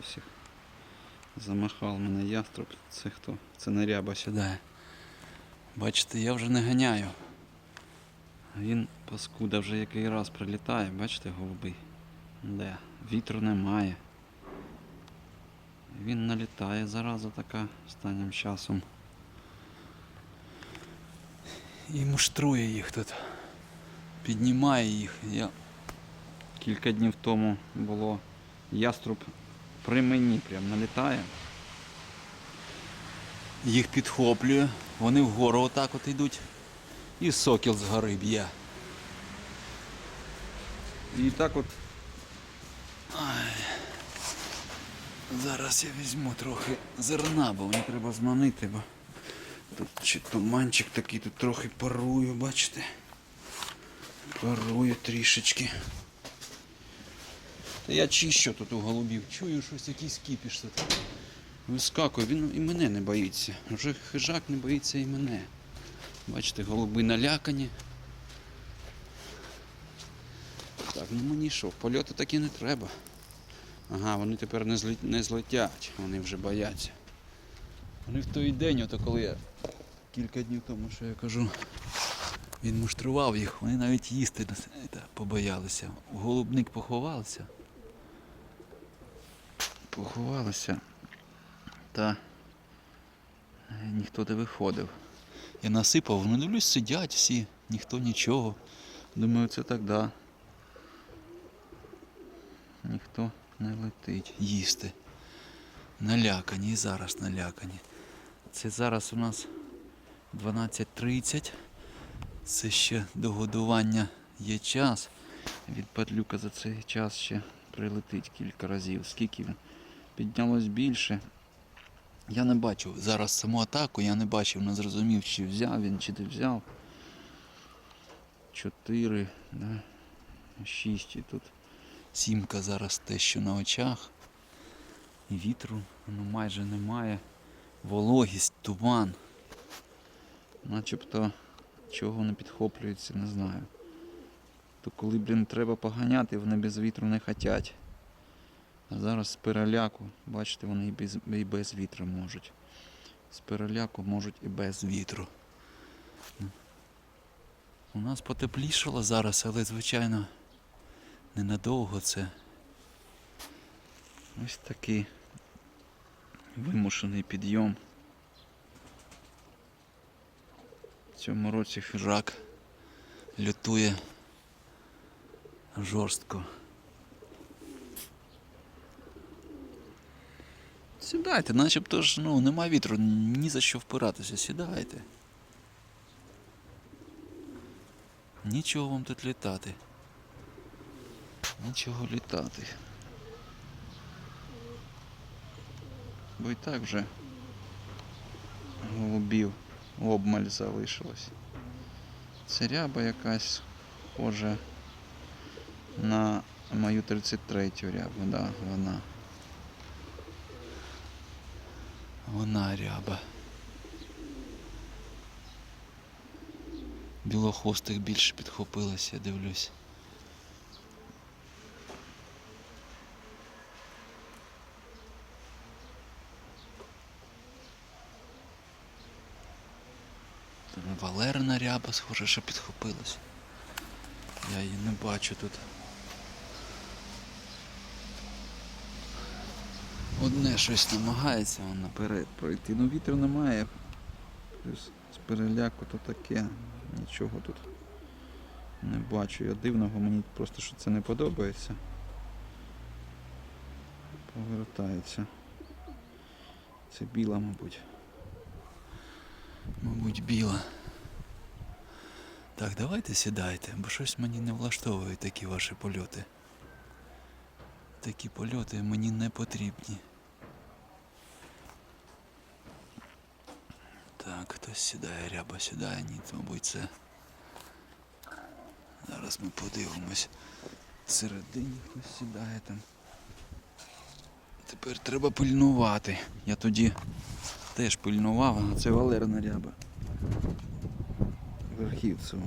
Вітаю всіх. Замахав мене яструб. Це хто? Це не ряба сідає. Бачите, я вже не ганяю. Він паскуда вже який раз прилітає, бачите, голубий. Де? Вітру немає. Він налітає зараза така останнім часом. І муштрує їх тут. Піднімає їх. Я кілька днів тому було яструб при мені прям налітає. Їх підхоплює, вони вгору отак от йдуть. І сокіл з гори б'є. І так от. Ай. Зараз я візьму трохи зерна, бо мені треба зманити, бо тут чи туманчик такий, тут трохи парую, бачите? Парую трішечки. Та я чищу тут у голубів. Чую щось якийсь кіпіш тут. Вискакує, він і мене не боїться. Вже хижак не боїться і мене. Бачите, голуби налякані. Так, ну мені що, польоти такі не треба. Ага, вони тепер не, злет... не злетять, вони вже бояться. Вони в той день, ото коли я кілька днів тому, що я кажу, він муштрував їх, вони навіть їсти побоялися. Голубник поховалися. Поховалися. Та е, ніхто не виходив. Я насипав, ну дивлюсь, сидять всі, ніхто нічого. Думаю, це так да. Ніхто не летить їсти. Налякані і зараз налякані. Це зараз у нас 12.30. Це ще до годування є час. Від падлюка за цей час ще прилетить кілька разів. Скільки він піднялось більше. Я не бачив зараз саму атаку, я не бачив, не зрозумів, чи взяв він, чи не взяв. Чотири, да? шість і тут сімка зараз те, що на очах. І вітру ну, майже немає. Вологість, туман. Начебто чого не підхоплюється, не знаю. То коли, блін, треба поганяти, вони без вітру не хотять. А зараз з переляку, бачите, вони і без, і без вітру можуть. З переляку можуть і без вітру. У нас потеплішало зараз, але звичайно ненадовго це. Ось такий вимушений підйом. В цьому році хижак лютує жорстко. Сідайте, начебто ж ну, нема вітру, ні за що впиратися, сідайте. Нічого вам тут літати. Нічого літати. Бо і так вже голубів обмаль залишилось. Це ряба якась схожа на мою 33-ю рябу, да, вона. Вона ряба. Білохвостих більше підхопилося, я дивлюсь. Там Валерина ряба, схоже, що підхопилась. Я її не бачу тут. Одне щось намагається вон наперед пройти. Ну вітру немає. Плюс з переляку то таке. Нічого тут не бачу. Я дивного, мені просто що це не подобається. Повертається. Це біла, мабуть. Мабуть, біла. Так, давайте сідайте, бо щось мені не влаштовує такі ваші польоти. Такі польоти мені не потрібні. Так, хтось сідає, ряба сідає, ні, мабуть, це. Зараз ми подивимось. Всередині хтось сідає там. Тепер треба пильнувати. Я тоді теж пильнував, а це Валерина ряба. Верхівцева.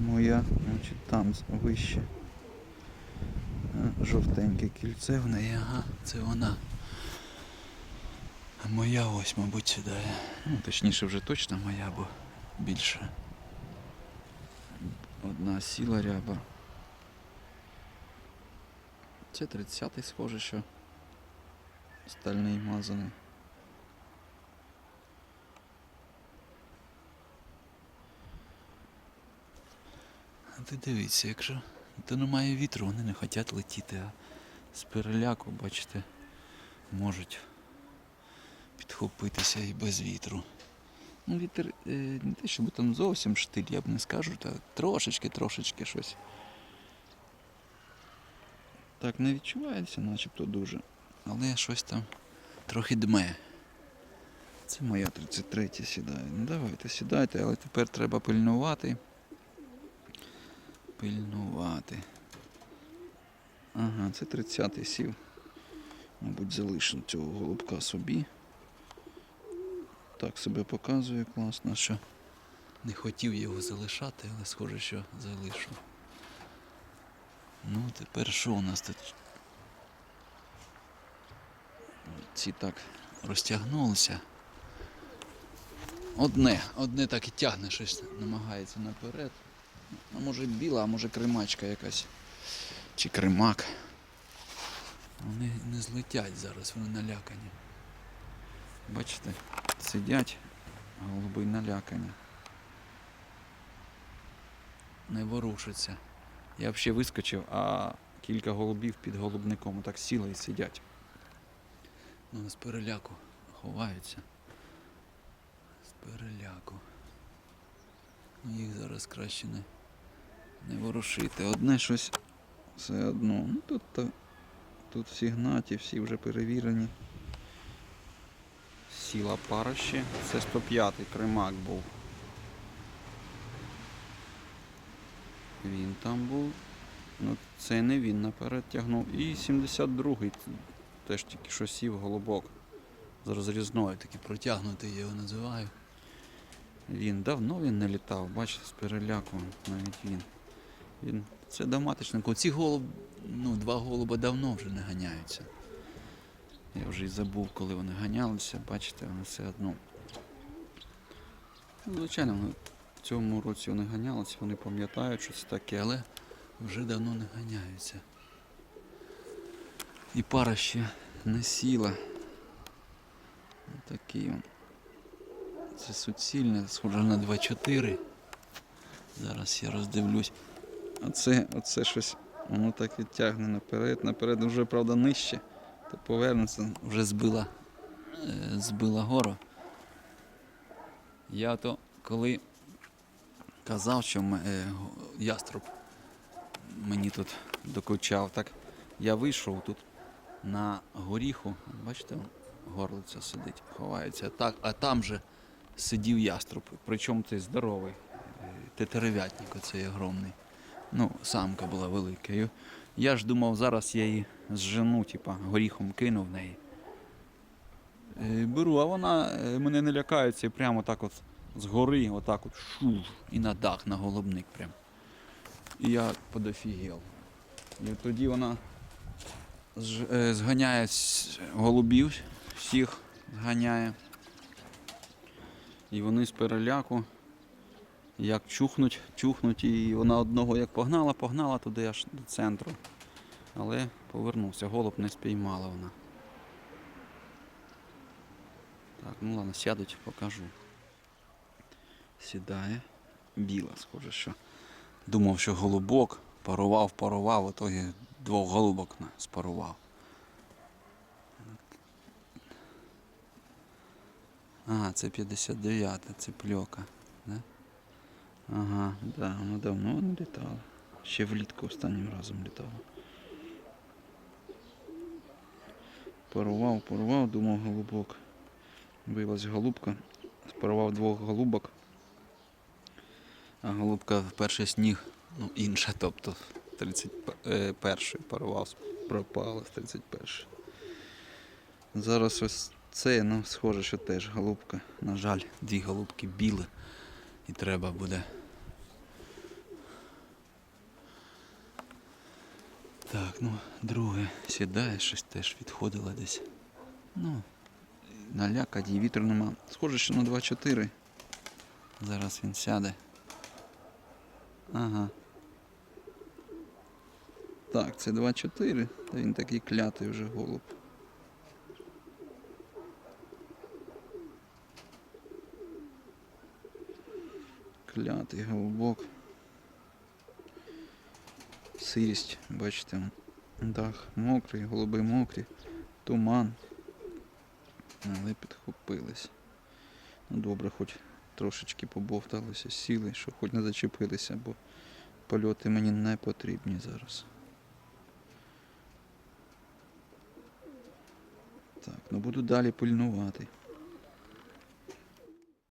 Моя, значить, там вище. Жовтеньке кільце в неї, ага, це вона. Моя ось, мабуть, сідає. Ну, точніше, вже точно моя, бо більше. Одна сіла ряба. Це 30-й схоже, що стальний мазаний. А ти дивіться, якщо то немає вітру, вони не хочуть летіти, а з переляку, бачите, можуть підхопитися і без вітру. Ну, вітер е, не те, щоб там зовсім штиль, я б не скажу, так трошечки, трошечки щось. Так не відчувається, начебто дуже. Але щось там трохи дме. Це моя 33 сідає. Ну давайте сідайте, але тепер треба пильнувати. Пильнувати. Ага, це 30-й сів. Мабуть, залишу цього голубка собі. Так себе показує класно, що не хотів його залишати, але схоже, що залишу. Ну, тепер що у нас тут? Ці так розтягнулися. Одне, одне так і тягне щось, намагається наперед. А може біла, а може кримачка якась. Чи кримак. Вони не злетять зараз, вони налякані. Бачите, сидять, голуби налякані. Не ворушаться. Я взагалі вискочив, а кілька голубів під голубником так сіли і сидять. Ну, з переляку ховаються. З переляку. Ну, їх зараз краще не, не ворушити. Одне щось все одно. Ну, тут, тут всі гнаті, всі вже перевірені. Сіла пара ще. Це 105-й кримак був. Він там був. Ну, це не він наперед тягнув. І 72-й теж тільки що сів голубок. З розрізною, такий протягнутий я його називаю. Він давно він не літав, бачите, з переляку навіть він. він це до маточнику. Ці голуб, ну, два голуба давно вже не ганяються. Я вже і забув, коли вони ганялися, бачите, вони все одно. Ну, Звичайно, в цьому році вони ганялися, вони пам'ятають, що це таке, але вже давно не ганяються. І пара ще не сіла. Такий он. Це суцільне, схоже на 2-4. Зараз я роздивлюсь. Оце, оце щось, воно так і тягне наперед, наперед вже, правда, нижче. То повернеться, вже збила, е, збила гору. Я то коли казав, що е, яструб мені тут докучав, так я вийшов тут на горіху, бачите, горлиця сидить, ховається. Так, а там же сидів яструб, причому цей здоровий, е, тетерев'ятник оцей огромний. Ну, самка була велика. Я ж думав, зараз я її зжену, типа, горіхом кину в неї. Е, Беру, а вона е, мене не лякається і прямо так от згори, отак от шу, і на дах, на голубник прям. І я подофігел. І тоді вона е, зганяє голубів, всіх зганяє. І вони з переляку як чухнуть, чухнуть, і вона одного як погнала, погнала туди аж до центру. Але повернувся, голуб не спіймала вона. Так, ну ладно, сядуть, покажу. Сідає. Біла, схоже, що. Думав, що голубок парував, парував, а то двох голубок спарував. Ага, це 59, це пльока. Да? Ага, да, вона давно не літала. Ще влітку останнім разом літала. Парував, парував, думав голубок. Виявилась голубка. Спарував двох голубок. А голубка в перший сніг, ну інша, тобто 31-й парував, пропала з 31-й. Зараз ось це, ну, схоже, що теж голубка. На жаль, дві голубки білі. І треба буде. Так, ну, друге сідає, щось теж відходило десь. Ну, налякать, і вітру нема. Схоже, що на 2-4. Зараз він сяде. Ага. Так, це 2-4. Та він такий клятий вже голуб. Клятий голубок. Сирість, бачите, дах мокрий, голуби мокрі, туман. Але підхопились. Ну добре, хоч трошечки побовталися, сіли, що хоч не зачепилися, бо польоти мені не потрібні зараз. Так, ну буду далі пильнувати.